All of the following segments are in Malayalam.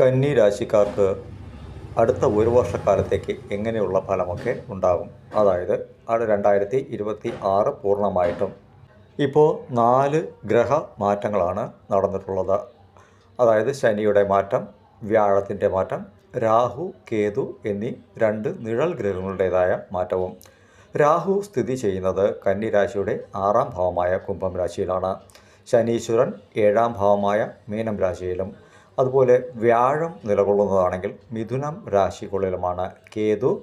കന്നി രാശിക്കാർക്ക് അടുത്ത ഒരു വർഷക്കാലത്തേക്ക് എങ്ങനെയുള്ള ഫലമൊക്കെ ഉണ്ടാകും? അതായത് അത് രണ്ടായിരത്തി ഇരുപത്തി ആറ് പൂർണമായിട്ടും. ഇപ്പോൾ നാല് ഗ്രഹ മാറ്റങ്ങളാണ് നടന്നിട്ടുള്ളത്. അതായത് ശനിയുടെ മാറ്റം വ്യാഴത്തിന്റെ മാറ്റം രാഹു കേതു എന്നീ രണ്ട് നിഴൽ ഗ്രഹങ്ങളുടേതായ മാറ്റവും. രാഹു സ്ഥിതി ചെയ്യുന്നത് കന്നി രാശിയുടെ ആറാം ഭാവമായ കുംഭം രാശിയിലാണ്. ശനീശ്വരൻ ഏഴാം ഭാവമായ മീനം രാശിയിലും അതുപോലെ വ്യാഴം നിലകൊള്ളുന്നതാണെങ്കിൽ മിഥുനം രാശിക്കുള്ളിലുമാണ് കേതു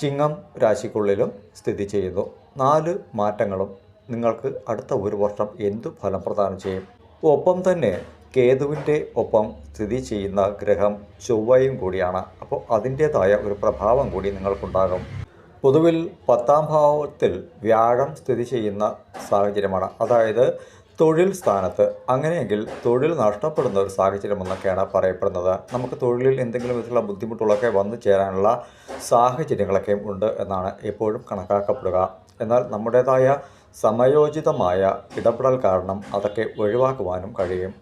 ചിങ്ങം രാശിക്കുള്ളിലും സ്ഥിതി ചെയ്യുന്നു. നാല് മാറ്റങ്ങളും നിങ്ങൾക്ക് അടുത്ത ഒരു വർഷം എന്തു ഫലം പ്രദാനം ചെയ്യും? ഒപ്പം തന്നെ കേതുവിന്റെ ഒപ്പം സ്ഥിതി ചെയ്യുന്ന ഗ്രഹം ചൊവ്വയും കൂടിയാണ്. അപ്പോൾ അതിന്റേതായ ഒരു പ്രഭാവം കൂടി നിങ്ങൾക്കുണ്ടാകും. പൊതുവിൽ പത്താം ഭാവത്തിൽ വ്യാഴം സ്ഥിതി ചെയ്യുന്ന സാഹചര്യമാണ്. അതായത് തൊഴിൽ സ്ഥാനത്ത്. അങ്ങനെയെങ്കിൽ തൊഴിൽ നഷ്ടപ്പെടുന്ന ഒരു സാഹചര്യമെന്നൊക്കെയാണ് പറയപ്പെടുന്നത്. നമുക്ക് തൊഴിലിൽ എന്തെങ്കിലും വിധത്തിലുള്ള ബുദ്ധിമുട്ടുകളൊക്കെ വന്നു ചേരാനുള്ള സാഹചര്യങ്ങളൊക്കെയും ഉണ്ട് എന്നാണ് എപ്പോഴും കണക്കാക്കപ്പെടുക. എന്നാൽ നമ്മുടേതായ സമയോചിതമായ ഇടപെടൽ കാരണം അതൊക്കെ ഒഴിവാക്കുവാനും കഴിയും.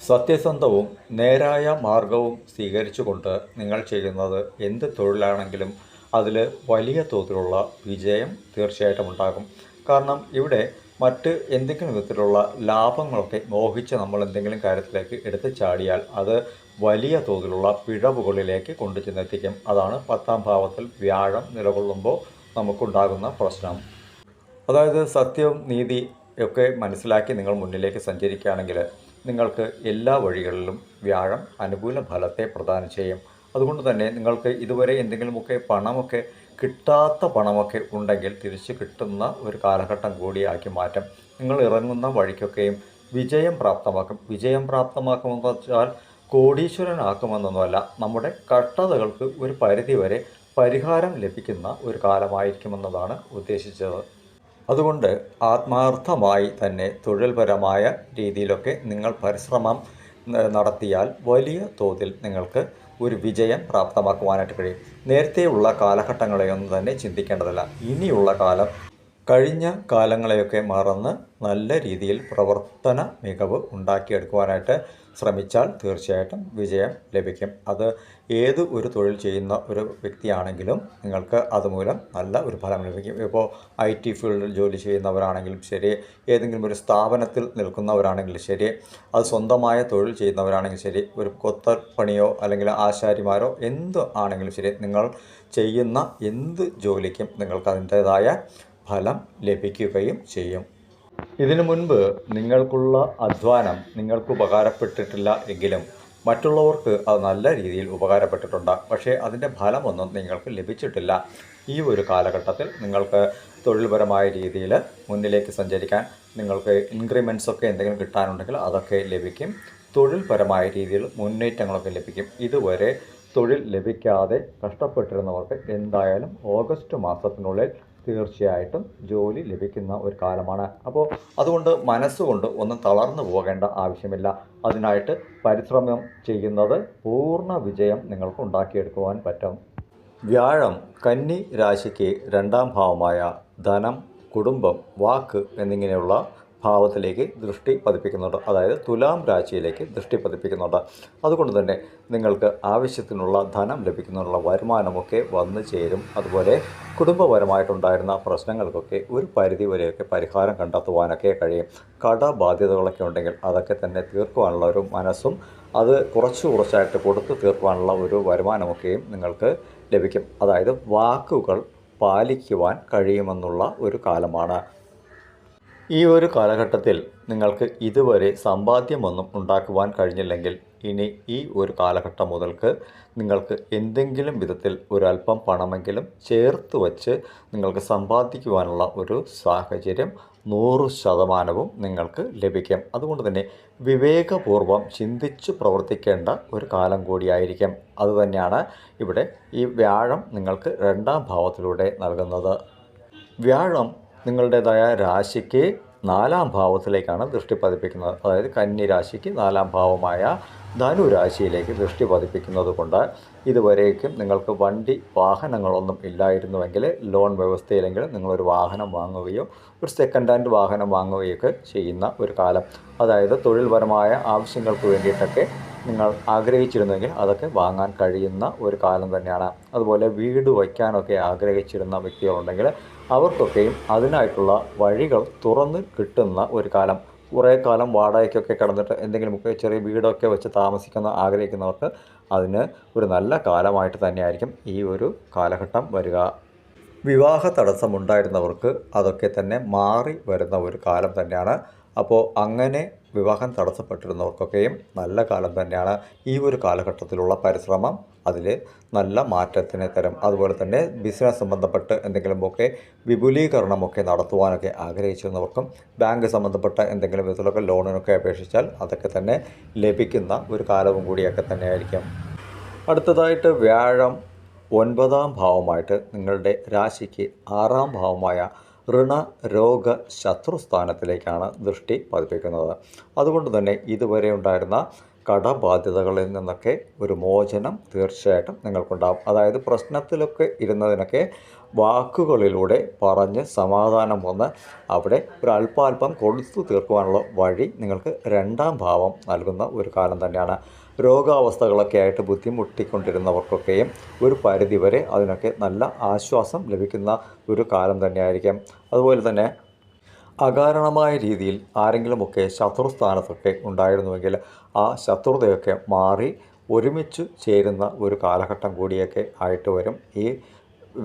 സത്യസന്ധവും നേരായ മാർഗവും സ്വീകരിച്ചുകൊണ്ട് നിങ്ങൾ ചെയ്യുന്നത് എന്ത് തൊഴിലാണെങ്കിലും അതിൽ വലിയ തോതിലുള്ള വിജയം തീർച്ചയായിട്ടും ഉണ്ടാകും. കാരണം ഇവിടെ മറ്റ് എന്തെങ്കിലും വിധത്തിലുള്ള ലാഭങ്ങളൊക്കെ മോഹിച്ച് നമ്മൾ എന്തെങ്കിലും കാര്യത്തിലേക്ക് എടുത്ത് ചാടിയാൽ അത് വലിയ തോതിലുള്ള പിഴവുകളിലേക്ക് കൊണ്ടു ചെന്നെത്തിക്കും അതാണ് പത്താം ഭാവത്തിൽ വ്യാഴം നിലകൊള്ളുമ്പോൾ നമുക്കുണ്ടാകുന്ന പ്രശ്നം. അതായത് സത്യവും നീതി ഒക്കെ മനസ്സിലാക്കി നിങ്ങൾ മുന്നിലേക്ക് സഞ്ചരിക്കുകയാണെങ്കിൽ നിങ്ങൾക്ക് എല്ലാ വഴികളിലും വ്യാഴം അനുകൂല ഫലത്തെ പ്രദാനം ചെയ്യും. അതുകൊണ്ട് തന്നെ നിങ്ങൾക്ക് ഇതുവരെ എന്തെങ്കിലുമൊക്കെ പണമൊക്കെ കിട്ടാത്ത പണമൊക്കെ ഉണ്ടെങ്കിൽ തിരിച്ച് കിട്ടുന്ന ഒരു കാലഘട്ടം കൂടിയാക്കി മാറ്റം. നിങ്ങൾ ഇറങ്ങുന്ന വഴിക്കൊക്കെയും വിജയം പ്രാപ്തമാക്കും. വിജയം പ്രാപ്തമാക്കുമെന്ന് വെച്ചാൽ കോടീശ്വരനാക്കുമെന്നൊന്നുമല്ല. നമ്മുടെ കഷ്ടതകൾക്ക് ഒരു പരിധി വരെ പരിഹാരം ലഭിക്കുന്ന ഒരു കാലമായിരിക്കുമെന്നതാണ് ഉദ്ദേശിച്ചത്. അതുകൊണ്ട് ആത്മാർത്ഥമായി തന്നെ തൊഴിൽപരമായ രീതിയിലൊക്കെ നിങ്ങൾ പരിശ്രമം നടത്തിയാൽ വലിയ തോതിൽ നിങ്ങൾക്ക് ഒരു വിജയം പ്രാപ്തമാക്കുവാനായിട്ട് കഴിയും. നേരത്തെയുള്ള കാലഘട്ടങ്ങളെയൊന്നും തന്നെ ചിന്തിക്കേണ്ടതില്ല. ഇനിയുള്ള കാലം കഴിഞ്ഞ കാലങ്ങളെയൊക്കെ മറന്ന് നല്ല രീതിയിൽ പ്രവർത്തന മികവ് ഉണ്ടാക്കിയെടുക്കുവാനായിട്ട് ശ്രമിച്ചാൽ തീർച്ചയായിട്ടും വിജയം ലഭിക്കും. അത് ഏത് ഒരു തൊഴിൽ ചെയ്യുന്ന ഒരു വ്യക്തിയാണെങ്കിലും നിങ്ങൾക്ക് അതുമൂലം നല്ല ഒരു ഫലം ലഭിക്കും. ഇപ്പോൾ ഐ ടി ഫീൽഡിൽ ജോലി ചെയ്യുന്നവരാണെങ്കിലും ശരി ഏതെങ്കിലും ഒരു സ്ഥാപനത്തിൽ നിൽക്കുന്നവരാണെങ്കിലും ശരി അത് സ്വന്തമായ തൊഴിൽ ചെയ്യുന്നവരാണെങ്കിലും ശരി ഒരു കൊത്ത പണിയോ അല്ലെങ്കിൽ ആശാരിമാരോ എന്ത് ആണെങ്കിലും ശരി നിങ്ങൾ ചെയ്യുന്ന എന്ത് ജോലിക്കും നിങ്ങൾക്ക് അതിന്റേതായ ഫലം ലഭിക്കുകയും ചെയ്യും. ഇതിനു മുൻപ് നിങ്ങൾക്കുള്ള അധ്വാനം നിങ്ങൾക്ക് ഉപകാരപ്പെട്ടിട്ടില്ല എങ്കിലും മറ്റുള്ളവർക്ക് അത് നല്ല രീതിയിൽ ഉപകാരപ്പെട്ടിട്ടുണ്ട്. പക്ഷേ അതിന്റെ ഫലമൊന്നും നിങ്ങൾക്ക് ലഭിച്ചിട്ടില്ല. ഈ ഒരു കാലഘട്ടത്തിൽ നിങ്ങൾക്ക് തൊഴിൽപരമായ രീതിയിൽ മുന്നിലേക്ക് സഞ്ചരിക്കാൻ നിങ്ങൾക്ക് ഇൻക്രിമെന്റ്സ് ഒക്കെ എന്തെങ്കിലും കിട്ടാനുണ്ടെങ്കിൽ അതൊക്കെ ലഭിക്കും. തൊഴിൽപരമായ രീതിയിൽ മുന്നേറ്റങ്ങളൊക്കെ ലഭിക്കും. ഇതുവരെ തൊഴിൽ ലഭിക്കാതെ കഷ്ടപ്പെട്ടിരുന്നവർക്ക് എന്തായാലും ഓഗസ്റ്റ് മാസത്തിനുള്ളിൽ തീർച്ചയായിട്ടും ജോലി ലഭിക്കുന്ന ഒരു കാലമാണ്. അപ്പോൾ അതുകൊണ്ട് മനസ്സുകൊണ്ട് ഒന്നും തളർന്നു പോകേണ്ട ആവശ്യമില്ല. അതിനായിട്ട് പരിശ്രമം ചെയ്യുന്നത് പൂർണ വിജയം നിങ്ങൾക്ക് ഉണ്ടാക്കിയെടുക്കുവാൻ പറ്റും. വ്യാഴം കന്നി രാശിക്ക് രണ്ടാം ഭാവമായ ധനം കുടുംബം വാക്ക് എന്നിങ്ങനെയുള്ള ഭാവത്തിലേക്ക് ദൃഷ്ടി പതിപ്പിക്കുന്നുണ്ട്. അതായത് തുലാം രാശിയിലേക്ക് ദൃഷ്ടി പതിപ്പിക്കുന്നുണ്ട്. അതുകൊണ്ട് തന്നെ നിങ്ങൾക്ക് ആവശ്യത്തിനുള്ള ധനം ലഭിക്കുന്നതിനുള്ള വരുമാനമൊക്കെ വന്നു ചേരും. അതുപോലെ കുടുംബപരമായിട്ടുണ്ടായിരുന്ന പ്രശ്നങ്ങൾക്കൊക്കെ ഒരു പരിധി വരെയൊക്കെ പരിഹാരം കണ്ടെത്തുവാനൊക്കെ കഴിയും. കടബാധ്യതകളൊക്കെ ഉണ്ടെങ്കിൽ അതൊക്കെ തന്നെ തീർക്കുവാനുള്ള ഒരു മനസ്സും അത് കുറച്ച് കുറച്ചായിട്ട് കൊടുത്ത് തീർക്കുവാനുള്ള ഒരു വരുമാനമൊക്കെയും നിങ്ങൾക്ക് ലഭിക്കും. അതായത് വാക്കുകൾ പാലിക്കുവാൻ കഴിയുമെന്നുള്ള ഒരു കാലമാണ്. ഈ ഒരു കാലഘട്ടത്തിൽ നിങ്ങൾക്ക് ഇതുവരെ സമ്പാദ്യമൊന്നും ഉണ്ടാക്കുവാൻ കഴിഞ്ഞില്ലെങ്കിൽ ഇനി ഈ ഒരു കാലഘട്ടം മുതൽക്ക് നിങ്ങൾക്ക് എന്തെങ്കിലും വിധത്തിൽ ഒരല്പം പണമെങ്കിലും ചേർത്ത് വച്ച് നിങ്ങൾക്ക് സമ്പാദിക്കുവാനുള്ള ഒരു സാഹചര്യം നൂറ് ശതമാനവും നിങ്ങൾക്ക് ലഭിക്കും. അതുകൊണ്ട് തന്നെ വിവേകപൂർവം ചിന്തിച്ച് പ്രവർത്തിക്കേണ്ട ഒരു കാലം കൂടിയായിരിക്കും. അതുതന്നെയാണ് ഇവിടെ ഈ വ്യാഴം നിങ്ങൾക്ക് രണ്ടാം ഭാവത്തിലൂടെ നൽകുന്നത്. വ്യാഴം നിങ്ങളുടേതായ രാശിക്ക് നാലാം ഭാവത്തിലേക്കാണ് ദൃഷ്ടി പതിപ്പിക്കുന്നത്. അതായത് കന്നി രാശിക്ക് നാലാം ഭാവമായ ധനു രാശിയിലേക്ക് ദൃഷ്ടി പതിപ്പിക്കുന്നത് കൊണ്ട് ഇതുവരേക്കും നിങ്ങൾക്ക് വണ്ടി വാഹനങ്ങളൊന്നും ഇല്ലായിരുന്നുവെങ്കിൽ ലോൺ വ്യവസ്ഥയിലെങ്കിൽ നിങ്ങളൊരു വാഹനം വാങ്ങുകയോ ഒരു സെക്കൻഡ് ഹാൻഡ് വാഹനം വാങ്ങുകയൊക്കെ ചെയ്യുന്ന ഒരു കാലം. അതായത് തൊഴിൽപരമായ ആവശ്യങ്ങൾക്ക് വേണ്ടിയിട്ടൊക്കെ നിങ്ങൾ ആഗ്രഹിച്ചിരുന്നെങ്കിൽ അതൊക്കെ വാങ്ങാൻ കഴിയുന്ന ഒരു കാലം തന്നെയാണ്. അതുപോലെ വീട് വയ്ക്കാനൊക്കെ ആഗ്രഹിച്ചിരുന്ന വ്യക്തികളുണ്ടെങ്കിൽ അവർക്കൊക്കെയും അതിനായിട്ടുള്ള വഴികൾ തുറന്ന് കിട്ടുന്ന ഒരു കാലം. കുറേ കാലം വാടകയ്ക്കൊക്കെ കിടന്നിട്ട് എന്തെങ്കിലുമൊക്കെ ചെറിയ വീടൊക്കെ വെച്ച് താമസിക്കുന്ന ആഗ്രഹിക്കുന്നവർക്ക് അതിന് ഒരു നല്ല കാലമായിട്ട് തന്നെയായിരിക്കും ഈ ഒരു കാലഘട്ടം വരിക. വിവാഹ തടസ്സമുണ്ടായിരുന്നവർക്ക് അതൊക്കെ തന്നെ മാറി വരുന്ന ഒരു കാലം തന്നെയാണ്. അപ്പോൾ അങ്ങനെ വിവാഹം തടസ്സപ്പെട്ടിരുന്നവർക്കൊക്കെയും നല്ല കാലം തന്നെയാണ് ഈ ഒരു കാലഘട്ടത്തിലുള്ള പരിശ്രമം. അതിൽ നല്ല മാറ്റത്തിന് തരും. അതുപോലെ തന്നെ ബിസിനസ് സംബന്ധപ്പെട്ട് എന്തെങ്കിലുമൊക്കെ വിപുലീകരണമൊക്കെ നടത്തുവാനൊക്കെ ആഗ്രഹിച്ചിരുന്നവർക്കും ബാങ്ക് സംബന്ധപ്പെട്ട എന്തെങ്കിലും വിധത്തിലൊക്കെ ലോണിനൊക്കെ അപേക്ഷിച്ചാൽ അതൊക്കെ തന്നെ ലഭിക്കുന്ന ഒരു കാലവും കൂടിയൊക്കെ തന്നെയായിരിക്കും. അടുത്തതായിട്ട് വ്യാഴം ഒൻപതാം ഭാവമായിട്ട് നിങ്ങളുടെ രാശിക്ക് ആറാം ഭാവമായ ഋണ രോഗ ശത്രുസ്ഥാനത്തിലേക്കാണ് ദൃഷ്ടി പതിപ്പിക്കുന്നത്. അതുകൊണ്ട് തന്നെ ഇതുവരെ ഉണ്ടായിരുന്ന കടബാധ്യതകളിൽ നിന്നൊക്കെ ഒരു മോചനം തീർച്ചയായിട്ടും നിങ്ങൾക്കുണ്ടാകും അതായത് പ്രശ്നത്തിലൊക്കെ ഇരുന്നതിനൊക്കെ വാക്കുകളിലൂടെ പറഞ്ഞ് സമാധാനം വന്ന് അവിടെ ഒരു അല്പാൽപ്പം കൊടുത്തു തീർക്കുവാനുള്ള വഴി നിങ്ങൾക്ക് രണ്ടാം ഭാവം നൽകുന്ന ഒരു കാലം തന്നെയാണ്. രോഗാവസ്ഥകളൊക്കെ ആയിട്ട് ബുദ്ധിമുട്ടിക്കൊണ്ടിരുന്നവർക്കൊക്കെയും ഒരു പരിധിവരെ അതിനൊക്കെ നല്ല ആശ്വാസം ലഭിക്കുന്ന ഒരു കാലം തന്നെയായിരിക്കും. അതുപോലെ തന്നെ അകാരണമായ രീതിയിൽ ആരെങ്കിലുമൊക്കെ ശത്രുസ്ഥാനത്തൊക്കെ ഉണ്ടായിരുന്നുവെങ്കിൽ ആ ശത്രുതയൊക്കെ മാറി ഒരുമിച്ച് ചേരുന്ന ഒരു കാലഘട്ടം കൂടിയൊക്കെ ആയിട്ട് വരും. ഈ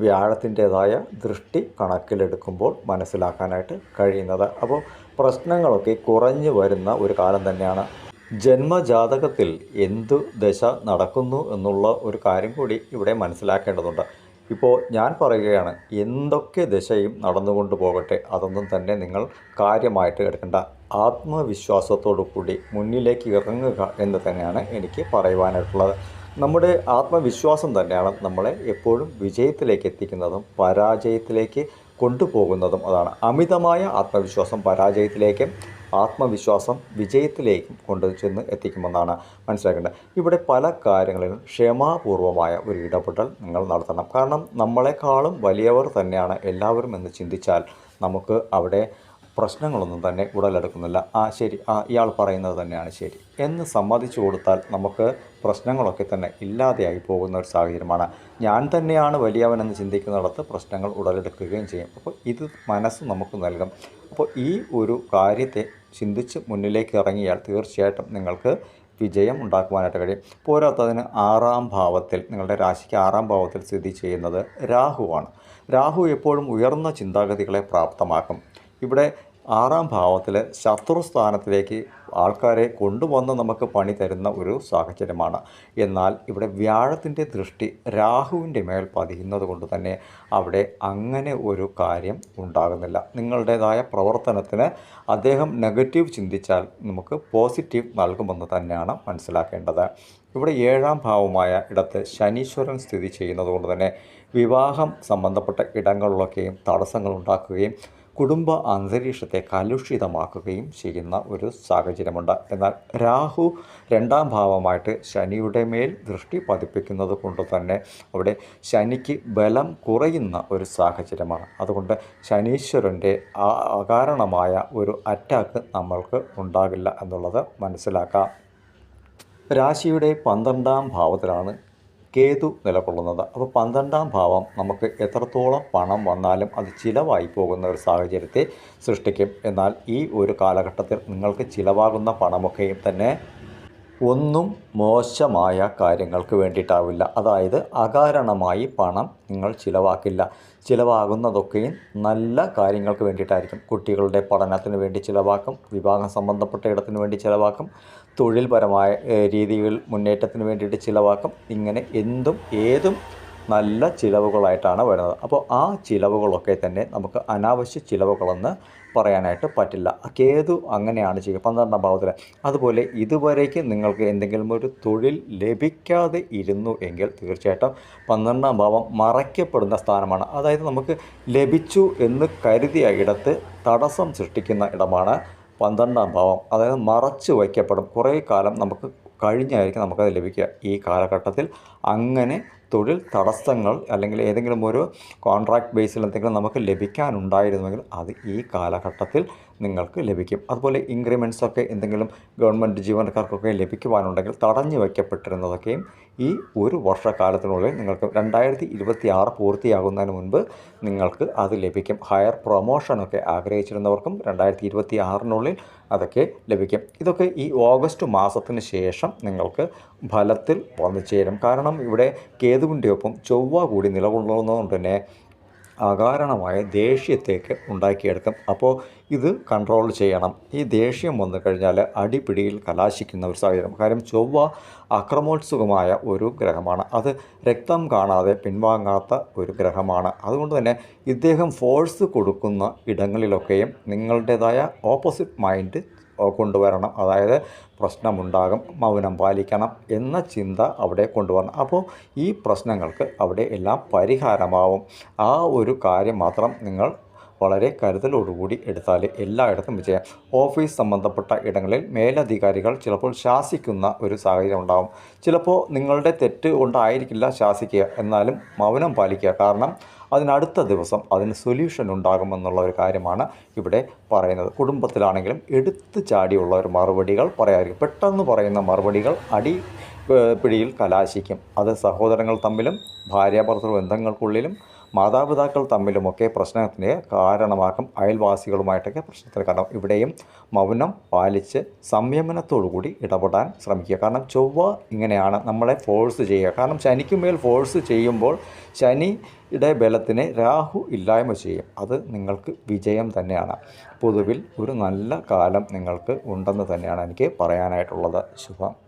വ്യാഴത്തിന്റേതായ ദൃഷ്ടി കണക്കിലെടുക്കുമ്പോൾ മനസ്സിലാക്കാനായിട്ട് കഴിയുന്നത്. അപ്പോൾ പ്രശ്നങ്ങളൊക്കെ കുറഞ്ഞു വരുന്ന ഒരു കാലം തന്നെയാണ് ജന്മജാതകത്തിൽ എന്തു ദശ നടക്കുന്നു എന്നുള്ള ഒരു കാര്യം കൂടി ഇവിടെ മനസ്സിലാക്കേണ്ടതുണ്ട്. ഇപ്പോൾ ഞാൻ പറയുകയാണ് എന്തൊക്കെ ദശയും നടന്നുകൊണ്ട് പോകട്ടെ അതൊന്നും തന്നെ നിങ്ങൾ കാര്യമായിട്ട് എടുക്കേണ്ട. ആത്മവിശ്വാസത്തോടു കൂടി മുന്നിലേക്ക് ഇറങ്ങുക എന്ന് തന്നെയാണ് എനിക്ക് പറയുവാനായിട്ടുള്ളത്. നമ്മുടെ ആത്മവിശ്വാസം തന്നെയാണ് നമ്മളെ എപ്പോഴും വിജയത്തിലേക്ക് എത്തിക്കുന്നതും പരാജയത്തിലേക്ക് കൊണ്ടുപോകുന്നതും അതാണ്. അമിതമായ ആത്മവിശ്വാസം പരാജയത്തിലേക്കും ആത്മവിശ്വാസം വിജയത്തിലേക്കും കൊണ്ടു ചെന്ന് എത്തിക്കുമെന്നാണ് മനസ്സിലാക്കേണ്ടത്. ഇവിടെ പല കാര്യങ്ങളിലും ക്ഷമാപൂർവമായ ഒരു ഇടപെടൽ നിങ്ങൾ നടത്തണം. കാരണം നമ്മളെക്കാളും വലിയവർ തന്നെയാണ് എല്ലാവരും എന്ന് ചിന്തിച്ചാൽ നമുക്ക് അവിടെ പ്രശ്നങ്ങളൊന്നും തന്നെ ഉടലെടുക്കുന്നില്ല. ആ ശരി ആ ഇയാൾ പറയുന്നത് തന്നെയാണ് ശരി. എന്ന് സമ്മതിച്ചു കൊടുത്താൽ നമുക്ക് പ്രശ്നങ്ങളൊക്കെ തന്നെ ഇല്ലാതെയായി പോകുന്ന ഒരു സാഹചര്യമാണ്. ഞാൻ തന്നെയാണ് വലിയവനെന്ന് ചിന്തിക്കുന്നിടത്ത് പ്രശ്നങ്ങൾ ഉടലെടുക്കുകയും ചെയ്യും. അപ്പോൾ ഇത് മനസ്സ് നമുക്ക് നൽകും. അപ്പോൾ ഈ ഒരു കാര്യത്തെ ചിന്തിച്ച് മുന്നിലേക്ക് ഇറങ്ങിയാൽ തീർച്ചയായിട്ടും നിങ്ങൾക്ക് വിജയം ഉണ്ടാക്കുവാനായിട്ട് കഴിയും. പോരാത്തതിന് ആറാം ഭാവത്തിൽ നിങ്ങളുടെ രാശിക്ക് ആറാം ഭാവത്തിൽ സ്ഥിതി ചെയ്യുന്നത് രാഹുവാണ്. രാഹു എപ്പോഴും ഉയർന്ന ചിന്താഗതികളെ പ്രാപ്തമാക്കും. ഇവിടെ ആറാം ഭാവത്തിൽ ശത്രുസ്ഥാനത്തിലേക്ക് ആൾക്കാരെ കൊണ്ടുവന്ന് നമുക്ക് പണി തരുന്ന ഒരു സാഹചര്യമാണ്. എന്നാൽ ഇവിടെ വ്യാഴത്തിന്റെ ദൃഷ്ടി രാഹുവിന്റെ മേൽ പതിയുന്നത് കൊണ്ട് തന്നെ അവിടെ അങ്ങനെ ഒരു കാര്യം ഉണ്ടാകുന്നില്ല. നിങ്ങളുടേതായ പ്രവർത്തനത്തിന് അദ്ദേഹം നെഗറ്റീവ് ചിന്തിച്ചാൽ നമുക്ക് പോസിറ്റീവ് നൽകുമെന്ന് തന്നെയാണ് മനസ്സിലാക്കേണ്ടത്. ഇവിടെ ഏഴാം ഭാവമായ ഇടത്ത് ശനീശ്വരൻ സ്ഥിതി ചെയ്യുന്നത് കൊണ്ട് തന്നെ വിവാഹം സംബന്ധപ്പെട്ട ഇടങ്ങളിലൊക്കെയും തടസ്സങ്ങൾ ഉണ്ടാക്കുകയും കുടുംബ അന്തരീക്ഷത്തെ കലുഷിതമാക്കുകയും ചെയ്യുന്ന ഒരു സാഹചര്യമുണ്ട്. എന്നാൽ രാഹു രണ്ടാം ഭാവമായിട്ട് ശനിയുടെ മേൽ ദൃഷ്ടി പതിപ്പിക്കുന്നത് കൊണ്ട് തന്നെ അവിടെ ശനിക്ക് ബലം കുറയുന്ന ഒരു സാഹചര്യമാണ്. അതുകൊണ്ട് ശനീശ്വരന്റെ അകാരണമായ ഒരു അറ്റാക്ക് നമ്മൾക്ക് ഉണ്ടാകില്ല എന്നുള്ളത് മനസ്സിലാക്കാം. രാശിയുടെ പന്ത്രണ്ടാം ഭാവത്തിലാണ് കേതു നിലകൊള്ളുന്നത്. അപ്പോൾ പന്ത്രണ്ടാം ഭാവം നമുക്ക് എത്രത്തോളം പണം വന്നാലും അത് ചിലവായി പോകുന്ന ഒരു സാഹചര്യത്തെ സൃഷ്ടിക്കും. എന്നാൽ ഈ ഒരു കാലഘട്ടത്തിൽ നിങ്ങൾക്ക് ചിലവാകുന്ന പണമൊക്കെയും തന്നെ ഒന്നും മോശമായ കാര്യങ്ങൾക്ക് വേണ്ടിയിട്ടാവില്ല. അതായത് അകാരണമായി പണം നിങ്ങൾ ചിലവാക്കില്ല. ചിലവാകുന്നതൊക്കെയും നല്ല കാര്യങ്ങൾക്ക് വേണ്ടിയിട്ടായിരിക്കും. കുട്ടികളുടെ പഠനത്തിന് വേണ്ടി ചിലവാക്കും. വിവാഹം സംബന്ധപ്പെട്ട ഇടത്തിന് വേണ്ടി ചിലവാക്കും. തൊഴിൽപരമായ രീതികൾ മുന്നേറ്റത്തിന് വേണ്ടിയിട്ട് ചിലവാക്കും. ഇങ്ങനെ എന്തും ഏതും നല്ല ചിലവുകളായിട്ടാണ് വരുന്നത്. അപ്പോൾ ആ ചിലവുകളൊക്കെ തന്നെ നമുക്ക് അനാവശ്യ ചിലവുകളെന്ന് പറയാനായിട്ട് പറ്റില്ല. കേതു അങ്ങനെയാണ് ചെയ്യുക. പന്ത്രണ്ടാം ഭാവത്തിൽ. അതുപോലെ ഇതുവരേക്ക് നിങ്ങൾക്ക് എന്തെങ്കിലും ഒരു തൊഴിൽ ലഭിക്കാതെ ഇരുന്നു എങ്കിൽ തീർച്ചയായിട്ടും പന്ത്രണ്ടാം ഭാവം മറയ്ക്കപ്പെടുന്ന സ്ഥാനമാണ്. അതായത് നമുക്ക് ലഭിച്ചു എന്ന് കരുതിയ ഇടത്ത് തടസ്സം സൃഷ്ടിക്കുന്ന ഇടമാണ് പന്ത്രണ്ടാം ഭാവം അതായത് മറച്ചു വയ്ക്കപ്പെടും. കുറേ കാലം നമുക്ക് കഴിഞ്ഞായിരിക്കും നമുക്കത് ലഭിക്കുക. ഈ കാലഘട്ടത്തിൽ അങ്ങനെ തൊഴിൽ തടസ്സങ്ങൾ അല്ലെങ്കിൽ ഏതെങ്കിലും ഒരു കോൺട്രാക്ട് ബേസിൽ എന്തെങ്കിലും നമുക്ക് ലഭിക്കാനുണ്ടായിരുന്നുവെങ്കിൽ അത് ഈ കാലഘട്ടത്തിൽ നിങ്ങൾക്ക് ലഭിക്കും. അതുപോലെ ഇൻക്രിമെൻസൊക്കെ എന്തെങ്കിലും ഗവൺമെന്റ് ജീവനക്കാർക്കൊക്കെ ലഭിക്കുവാനുണ്ടെങ്കിൽ തടഞ്ഞു വയ്ക്കപ്പെട്ടിരുന്നതൊക്കെയും ഈ ഒരു വർഷക്കാലത്തിനുള്ളിൽ നിങ്ങൾക്ക് രണ്ടായിരത്തി ഇരുപത്തി ആറ് പൂർത്തിയാകുന്നതിന് മുൻപ് നിങ്ങൾക്ക് അത് ലഭിക്കും. ഹയർ പ്രൊമോഷനൊക്കെ ആഗ്രഹിച്ചിരുന്നവർക്കും രണ്ടായിരത്തി ഇരുപത്തി ആറിനുള്ളിൽ അതൊക്കെ ലഭിക്കും. ഇതൊക്കെ ഈ ഓഗസ്റ്റ് മാസത്തിന് ശേഷം നിങ്ങൾക്ക് ഫലത്തിൽ വന്നു ചേരും. കാരണം ഇവിടെ കേതുവിന്റെ ഒപ്പം ചൊവ്വ കൂടി നിലകൊള്ളുന്നതുകൊണ്ട് തന്നെ അകാരണമായ ദേഷ്യത്തേക്ക് ഉണ്ടാക്കിയെടുക്കും. അപ്പോൾ ഇത് കൺട്രോൾ ചെയ്യണം. ഈ ദേഷ്യം വന്നു കഴിഞ്ഞാൽ അടിപിടിയിൽ കലാശിക്കുന്ന ഒരു സാഹചര്യം. കാര്യം ചൊവ്വ അക്രമോത്സുകമായ ഒരു ഗ്രഹമാണ്. അത് രക്തം കാണാതെ പിൻവാങ്ങാത്ത ഒരു ഗ്രഹമാണ്. അതുകൊണ്ട് തന്നെ ഇദ്ദേഹം ഫോഴ്സ് കൊടുക്കുന്ന ഇടങ്ങളിലൊക്കെയും നിങ്ങളുടേതായ ഓപ്പോസിറ്റ് മൈൻഡ് കൊണ്ടുവരണം. അതായത് പ്രശ്നമുണ്ടാകും മൗനം പാലിക്കണം എന്ന ചിന്ത അവിടെ കൊണ്ടുവരണം. അപ്പോൾ ഈ പ്രശ്നങ്ങൾക്ക് അവിടെ എല്ലാം പരിഹാരമാവും. ആ ഒരു കാര്യം മാത്രം നിങ്ങൾ വളരെ കരുതലോടുകൂടി എടുത്താൽ എല്ലായിടത്തും വിജയം. ഓഫീസ് സംബന്ധപ്പെട്ട ഇടങ്ങളിൽ മേലധികാരികൾ ചിലപ്പോൾ ശാസിക്കുന്ന ഒരു സാഹചര്യം ഉണ്ടാകും ചിലപ്പോൾ നിങ്ങളുടെ തെറ്റ് കൊണ്ടായിരിക്കില്ല ശാസിക്കുക. എന്നാലും മൗനം പാലിക്കുക. കാരണം അതിനടുത്ത ദിവസം അതിന് സൊല്യൂഷൻ ഉണ്ടാകുമെന്നുള്ള ഒരു കാര്യമാണ് ഇവിടെ പറയുന്നത്. കുടുംബത്തിലാണെങ്കിലും എടുത്തു ചാടിയുള്ള ഒരു മറുപടികൾ പറയാതിരിക്കും. പെട്ടെന്ന് പറയുന്ന മറുപടികൾ അടി പിടിയിൽ കലാശിക്കും. അത് സഹോദരങ്ങൾ തമ്മിലും ഭാര്യാഭർത്തൃ ബന്ധങ്ങൾക്കുള്ളിലും മാതാപിതാക്കൾ തമ്മിലുമൊക്കെ പ്രശ്നത്തിന് കാരണമാക്കും അയൽവാസികളുമായിട്ടൊക്കെ പ്രശ്നത്തിന് കാരണം ഇവിടെയും മൗനം പാലിച്ച് സംയമനത്തോടു കൂടി ഇടപെടാൻ ശ്രമിക്കുക. കാരണം ചൊവ്വ ഇങ്ങനെയാണ് നമ്മളെ ഫോഴ്സ് ചെയ്യുക. കാരണം ശനിക്കുമേൽ ഫോഴ്സ് ചെയ്യുമ്പോൾ ശനിയുടെ ബലത്തിനെ രാഹു ഇല്ലായ്മ ചെയ്യും. അത് നിങ്ങൾക്ക് വിജയം തന്നെയാണ്. പൊതുവിൽ ഒരു നല്ല കാലം നിങ്ങൾക്ക് ഉണ്ടെന്ന് തന്നെയാണ് എനിക്ക് പറയാനായിട്ടുള്ളത്. ശുഭം.